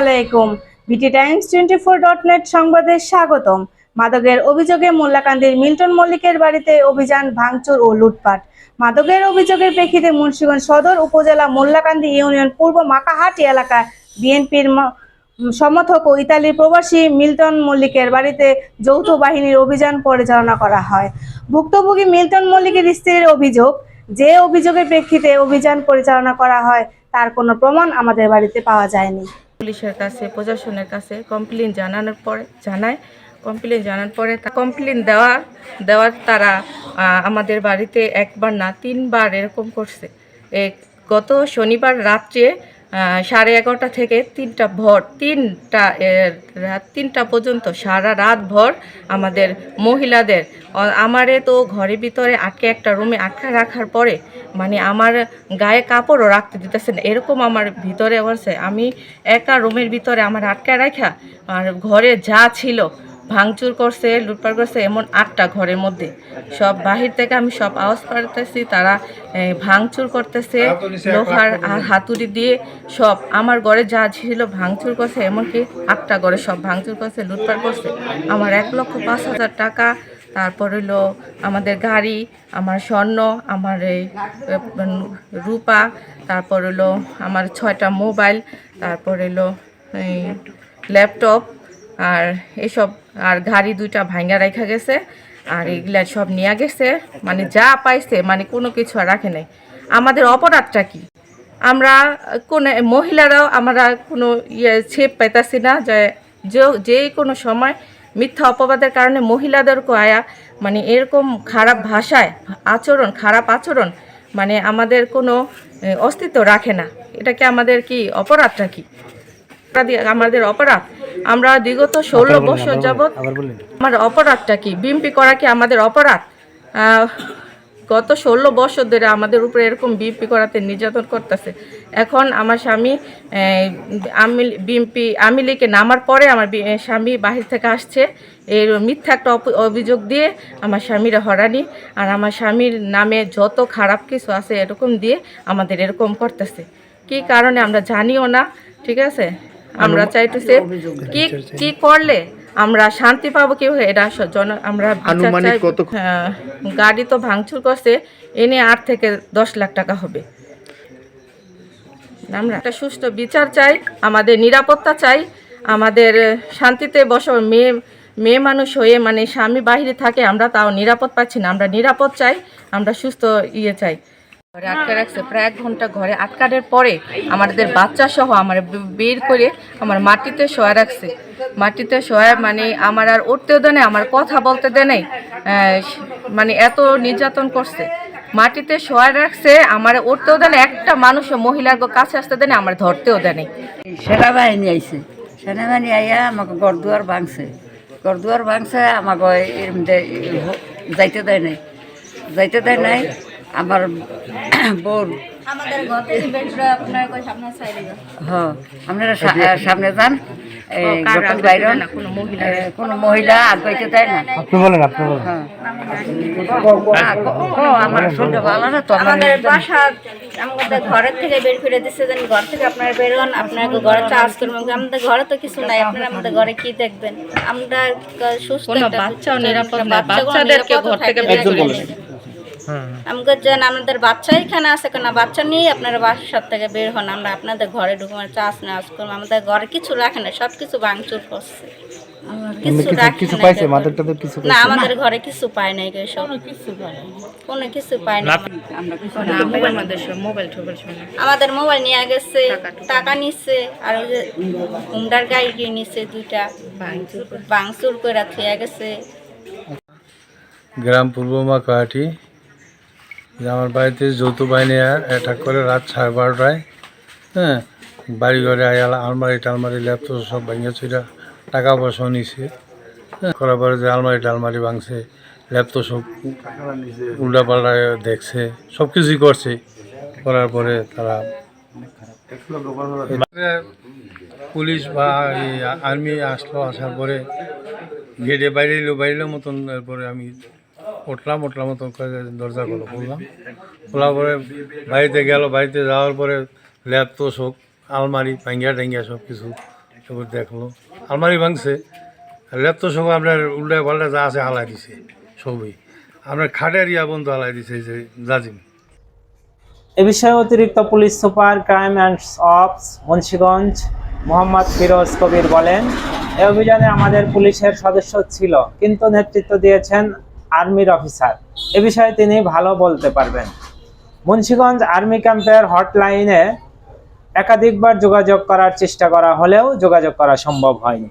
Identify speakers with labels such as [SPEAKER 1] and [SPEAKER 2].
[SPEAKER 1] আলাইকুম। BT Times twenty four dot net সংবাদে স্বাগতম। মাদকের অভিযোগে মোল্লাকান্দির মিল্টন মল্লিকের বাড়িতে অভিযান, ভাঙচুর ও লুটপাট। মাদকের অভিযোগের প্রেক্ষিতে মুন্সিগঞ্জ সদর উপজেলা মোল্লাকান্দি ইউনিয়ন পূর্ব মাকাহাটি এলাকায় বিএনপির সমর্থক ও ইতালির প্রবাসী মিল্টন মল্লিকের বাড়িতে যৌথ বাহিনীর অভিযান পরিচালনা করা হয়। ভুক্তভোগী মিল্টন মল্লিকের স্ত্রীর অভিযোগ, যে অভিযোগের প্রেক্ষিতে অভিযান পরিচালনা করা হয়, তার কোনো প্রমাণ আমাদের বাড়িতে পাওয়া যায়নি।
[SPEAKER 2] পুলিশের কাছে, প্রশাসনের কাছে কমপ্লেন জানানোর পরে, জানায়। কমপ্লেন জানার পরে কমপ্লেন দেওয়া দেওয়ার তারা আমাদের বাড়িতে একবার না, তিনবার এরকম করছে। গত শনিবার রাত্রে সাড়ে এগারোটা থেকে তিনটা ভর, তিনটা রাত তিনটা পর্যন্ত সারা রাত ভর আমাদের মহিলাদের আমারে তো ঘরের ভিতরে আটকে একটা রুমে আটকা রাখার পরে মানে আমার গায়ে কাপড়ও রাখতে দিতেছে না। এরকম আমার ভিতরে বলছে আমি একা রুমের ভিতরে আমার আটকা রাখা আর ঘরে যা ছিল ভাঙচুর করছে লুটপাট করছে এমন আটটা ঘরের মধ্যে। সব বাহির থেকে আমি সব আওয়াজ পাড়তেছি তারা ভাঙচুর করতেছে লোহার আর হাতুড়ি দিয়ে সব আমার ঘরে যা ছিল ভাঙচুর করছে এমনকি আটটা ঘরে সব ভাঙচুর করছে লুটপাট করছে। আমার এক লক্ষ পাঁচ হাজার টাকা তারপর হলো আমাদের গাড়ি আমার স্বর্ণ আমার এই রূপা তারপর হলো আমার ছয়টা মোবাইল তারপর হলো এই ল্যাপটপ আর এসব, আর গাড়ি দুইটা ভাঙ্গা রেখা গেছে, আর এগুলা সব নিয়ে গেছে। মানে যা পাইছে মানে কোনো কিছু আর রাখে নাই। আমাদের অপরাধটা কি? আমরা কোন মহিলারাও আমরা কোনো ইয়ে ছেপ পাইতাছি না যে, যে- কোনো সময় মিথ্যা অপবাদের কারণে মহিলাদেরকে আয়া মানে এরকম খারাপ ভাষায়, আচরণ, খারাপ আচরণ মানে আমাদের কোনো অস্তিত্ব রাখে না। এটা কি আমাদের কি অপরাধটা কি? আমাদের অপরাধ। আমরা বিগত ষোলো বছর যাবৎ আমার অপরাধটা কি? বিএমপি করা কি আমাদের অপরাধ? গত ষোলো বছর ধরে আমাদের উপরে এরকম বিএমপি করাতে নির্যাতন করতেছে। এখন আমার স্বামী আমি বিএমপি আমি লিখে নামার পরে আমার স্বামী বাহির থেকে আসছে। এর মিথ্যা একটা অভিযোগ দিয়ে আমার স্বামীর হরানি আর আমার স্বামীর নামে যত খারাপ কিছু আছে এরকম দিয়ে আমাদের এরকম করতেছে। কি কারণে আমরা জানিও না ঠিক আছে? আমরা চাইতেছি কি কি করলে আমরা শান্তি পাবো কি এটা জন আমরা
[SPEAKER 3] আনুমানিক কত?
[SPEAKER 2] হ্যাঁ, গাড়ি তো ভাঙচুর করছে এনে আট থেকে দশ লাখ টাকা হবে। আমরা একটা সুস্থ বিচার চাই আমাদের নিরাপত্তা চাই আমাদের শান্তিতে বস মেয়ে মেয়ে মানুষ হয়ে মানে স্বামী বাহিরে থাকে আমরা তাও নিরাপদ পাচ্ছি না। আমরা নিরাপদ চাই আমরা সুস্থ ইয়ে চাই। ঘরে আটকে রাখছে। প্রায় এক ঘণ্টা ঘরে আটকানোর পরে আমাদের বাচ্চা সহ আমার বের করে আমার মাটিতে শোয়া রাখছে। মাটিতে শোয়া মানে আমার আর উঠতেও দেয় আমার কথা বলতে দেয় মানে এত নির্যাতন করছে। মাটিতে শোয়া রাখছে, আমার উঠতেও দেয় একটা মানুষ মহিলার কাছে আসতে দেয় আমার ধরতেও দেয়
[SPEAKER 4] সেনাবাহিনী আইছে। সেনাবাহিনী আইয়া আমাকে গড়দুয়ার ভাঙছে। গড়দুয়ার ভাঙছে, আমাকে যাইতে দেয় নাই। যাইতে দেয় নাই আমার বোন।
[SPEAKER 5] আপনার কই সামনে সাইড
[SPEAKER 4] হ আপনারা সামনে যান।
[SPEAKER 2] কোনো মহিলা?
[SPEAKER 4] এ, কোনো মহিলা আগাইতে দেয় না।
[SPEAKER 3] আপনি বলেন আপনি বলেন।
[SPEAKER 4] হ্যাঁ। আমার ভালো না তো
[SPEAKER 5] আমাদের বাসা আমাদের ঘরের থেকে বের করে দিচ্ছে যেন ঘর থেকে আপনারা বেরোন আপনাকে ঘরে চার্জ করবেন আমাদের ঘরে তো কিছু নাই আপনারা আমাদের ঘরে কি দেখবেন? আমরা সুস্থ একটা
[SPEAKER 2] নিরাপদ বাচ্চাদেরকে ঘর থেকে বের করে
[SPEAKER 5] আমাদের যেন আমাদের বাচ্চা এখানে আছে কেন বাচ্চা নিয়ে আপনারা বাসার থেকে বের হন। আমরা আপনাদের ঘরে ঢুকে মানে চাষ নাচ করব আমাদের ঘরে কিছু রাখে না সব কিছু ভাঙচুর করছে। কিছু না
[SPEAKER 3] পাইছে? মাদক টাদক কিছু
[SPEAKER 5] না আমাদের ঘরে কিছু পায় নাই কেউ সব। কিছু কোনো কিছু পায় না
[SPEAKER 4] আমরা কিছু
[SPEAKER 2] না, আমাদের মোবাইল
[SPEAKER 5] নিয়ে গেছে টাকা নিচ্ছে আর ওই যে হুন্ডার গাড়ি নিচ্ছে দুইটা।
[SPEAKER 2] ভাঙচুর করে।
[SPEAKER 5] বাংচুর করে থিয়া গেছে।
[SPEAKER 6] গ্রাম পূর্ব মাকাহাটি যে আমার বাড়িতে যৌথ বাহিনী অ্যাটাক করে রাত সাড়ে বারোটায় হ্যাঁ বাড়ি ঘরে আয়াল আলমারি টালমারি ল্যাপটপ সব ভেঙে চুরা টাকা পয়সা নিছে হ্যাঁ করার পরে যে আলমারি টালমারি ভাঙছে ল্যাপটপ সব উল্টা পাল্টা দেখছে সব কিছুই করছে, করার পরে তারা পুলিশ বা আর্মি আসলো, আসার পরে গেটে বাইরে এলো, বাইরে মতন তারপরে আমি উঠলাম উঠলাম করে দরজা খোলো, খুললাম। খোলার পরে বাড়িতে গেল, বাড়িতে যাওয়ার পরে ল্যাপ তো সব, আলমারি ভাঙ্গিয়া টাঙ্গিয়া সব কিছু দেখল। আলমারি ভাঙছে ল্যাপটপ সব আপনার উল্টা পাল্টা যা আছে হালাই দিছে, সবই। আপনার খাটের ইয়া বন্ধু হালাই দিছে যে জাজিম।
[SPEAKER 3] এ বিষয়ে অতিরিক্ত police super crime and ops Munshiganj Mohammad Firoz Kabir বলেন এই অভিযানে আমাদের পুলিশের সদস্য ছিল, কিন্তু নেতৃত্ব দিয়েছেন আর্মির অফিসার। এ বিষয়ে তিনি ভালো বলতে পারবেন। মুন্সীগঞ্জ আর্মি ক্যাম্পের হটলাইনে একাধিকবার যোগাযোগ করার চেষ্টা করা হলেও যোগাযোগ করা সম্ভব হয়নি।